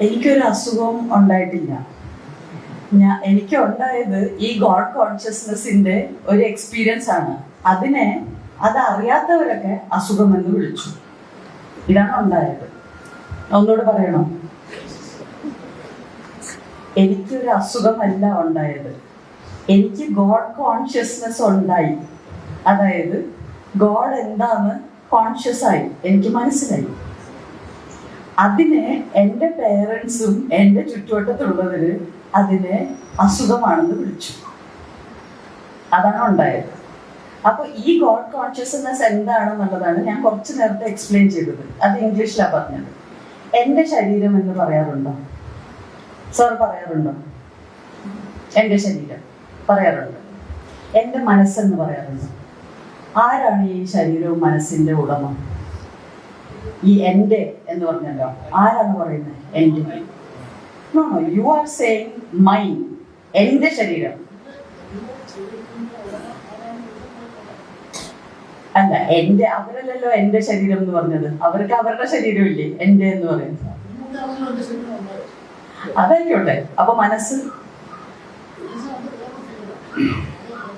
എനിക്കൊരു അസുഖവും ഉണ്ടായിട്ടില്ല. ഞാൻ എനിക്ക് ഉണ്ടായത് ഈ ഗോഡ് കോൺഷ്യസ്നെസ്സിന്റെ ഒരു എക്സ്പീരിയൻസ് ആണ്. അതിനെ അത് അറിയാത്തവരൊക്കെ അസുഖമെന്ന് വിളിച്ചു. ഇതാണ് ഉണ്ടായത്. ഒന്നുകൂടെ പറയണോ? എനിക്കൊരു അസുഖമല്ല ഉണ്ടായത്. എനിക്ക് ഗോഡ് കോൺഷ്യസ്നെസ് ഉണ്ടായി. അതായത് ഗോഡ് എന്താന്ന് കോൺഷ്യസ് ആയി. എനിക്ക് മനസ്സിലായി. അതിനെ എന്റെ പേരൻസും എന്റെ ചുറ്റുവട്ടത്തുള്ളവര് അതിനെ അസുഖമാണെന്ന് വിളിച്ചു. അതാണ് ഉണ്ടായത്. അപ്പൊ ഈ ഗോഡ് കോൺഷ്യസ്നെസ് എന്താണെന്നുള്ളതാണ് ഞാൻ കുറച്ച് നേരത്തെ എക്സ്പ്ലെയിൻ ചെയ്തത്. അത് ഇംഗ്ലീഷിലാണ് പറഞ്ഞത്. എന്റെ ശരീരം എന്ന് പറയാറുണ്ടോ? സാർ പറയാറുണ്ടോ? എന്റെ ശരീരം പറയാറുണ്ട്. എന്റെ മനസ്സെന്ന് പറയാറുണ്ടോ? ആരാണ് ഈ ശരീരവും മനസ്സിന്റെ ഉടമ? ഈ എന്റെ എന്ന് പറഞ്ഞല്ലോ. ആരാണ് പറയുന്നത്? എന്റെ. No you are saying my എന്റെ ശരീരം. അല്ല എന്റെ അവരല്ലല്ലോ എന്റെ ശരീരം എന്ന് പറഞ്ഞത്. അവർക്ക് അവരുടെ ശരീരമില്ലേ? എന്റെ എന്ന് പറയുന്നത്. അതായിക്കോട്ടെ അപ്പൊ മനസ്സ്?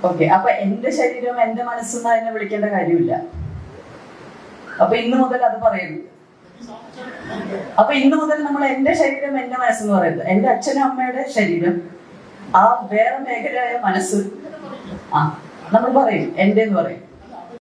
ഓക്കെ അപ്പൊ എന്റെ ശരീരം എന്റെ മനസ്സെന്ന് അതിനെ വിളിക്കേണ്ട കാര്യമില്ല. അപ്പൊ ഇന്ന് മുതൽ അത് പറയുന്നു. അപ്പൊ ഇന്ന് മുതൽ നമ്മൾ എന്റെ ശരീരം എന്റെ മനസ്സെന്ന് പറയുന്നത്. എന്റെ അച്ഛനും അമ്മയുടെ ശരീരം. ആ വേറെ മേഖലയായ മനസ്സ്. ആ നമ്മൾ പറയും എന്റെ എന്ന് പറയും.